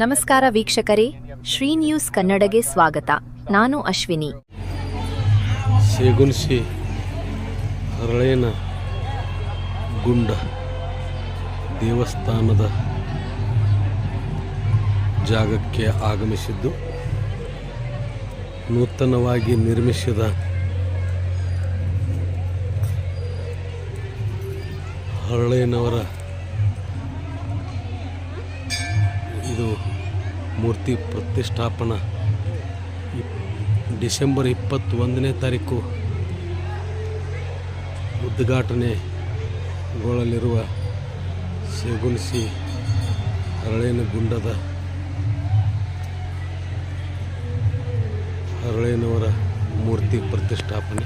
ನಮಸ್ಕಾರ ವೀಕ್ಷಕರೇ, ಶ್ರೀ ನ್ಯೂಸ್ ಕನ್ನಡಗೆ ಸ್ವಾಗತ. ನಾನು ಅಶ್ವಿನಿ. ಸೇಗುಣಿಸಿ ಹರಳೇನ ಗುಂಡ, ದೇವಸ್ಥಾನದ ಜಾಗಕ್ಕೆ ಆಗಮಿಸಿದ್ದು, ನೂತನವಾಗಿ ನಿರ್ಮಿಸಿದ ಹರಳೇನವರ ಮೂರ್ತಿ ಪ್ರತಿಷ್ಠಾಪನಾ. ಡಿಸೆಂಬರ್ ಇಪ್ಪತ್ತೊಂದನೇ ತಾರೀಕು ಉದ್ಘಾಟನೆಗೊಳ್ಳಲಿರುವ ಸೇಗುಣಿಸಿ ಹರಳೇನ ಗುಂಡದ ಹರಳೇನವರ ಮೂರ್ತಿ ಪ್ರತಿಷ್ಠಾಪನೆ.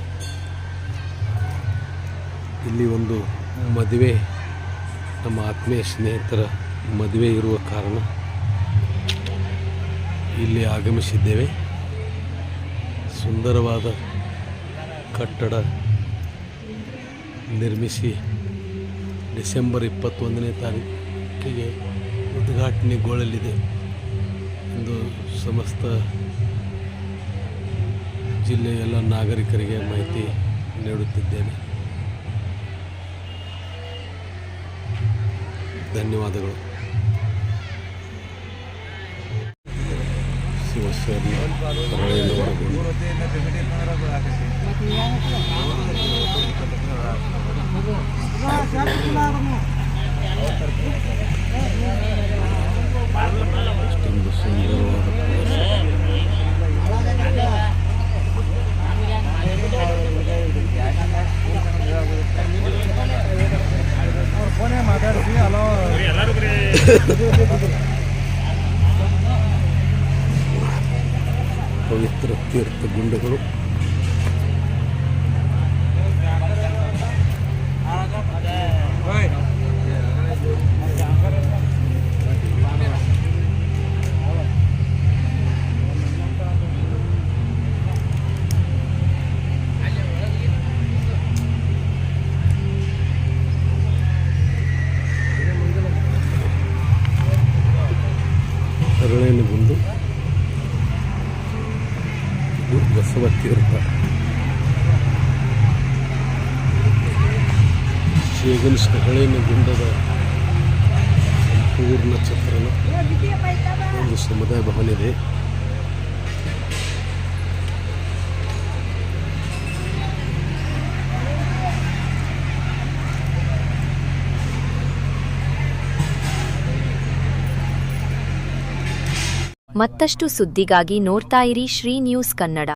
ಇಲ್ಲಿ ಒಂದು ಮದುವೆ, ನಮ್ಮ ಆತ್ಮೀಯ ಸ್ನೇಹಿತರ ಮದುವೆ ಇರುವ ಕಾರಣ. ಇಲ್ಲಿ ಆಗಮಿಸಿದ್ದೇವೆ. ಸುಂದರವಾದ ಕಟ್ಟಡ ನಿರ್ಮಿಸಿ ಡಿಸೆಂಬರ್ ಇಪ್ಪತ್ತೊಂದನೇ ತಾರೀಕಿಗೆ ಉದ್ಘಾಟನೆಗೊಳ್ಳಲಿದೆ ಎಂದು ಸಮಸ್ತ ಜಿಲ್ಲೆಯ ಎಲ್ಲ ನಾಗರಿಕರಿಗೆ ಮಾಹಿತಿ ನೀಡುತ್ತಿದ್ದೇನೆ. ಧನ್ಯವಾದಗಳು. ಹೊರಳಿನವರೆಗೂ ಅಷ್ಟೊಂದು ಸುಂದರವಾದ ಫೋನೇ ಹಲೋ ಪವಿತ್ರ ತೀರ್ಥ ಗುಂಡಗಳು ಹರಳೇನಗುಂಡು ಬಸವ ತೀರ್ಥ ಶೇಗುನ್ ಹರಳೇನ ಗುಂಡದ ಸಂಪೂರ್ಣ ಚಿತ್ರಣ. ಒಂದು ಸಮುದಾಯ ಭವನ ಇದೆ. ಮತ್ತಷ್ಟು ಸುದ್ದಿಗಾಗಿ ನೋಡ್ತಾ ಇರಿ ಶ್ರೀ ನ್ಯೂಸ್ ಕನ್ನಡ.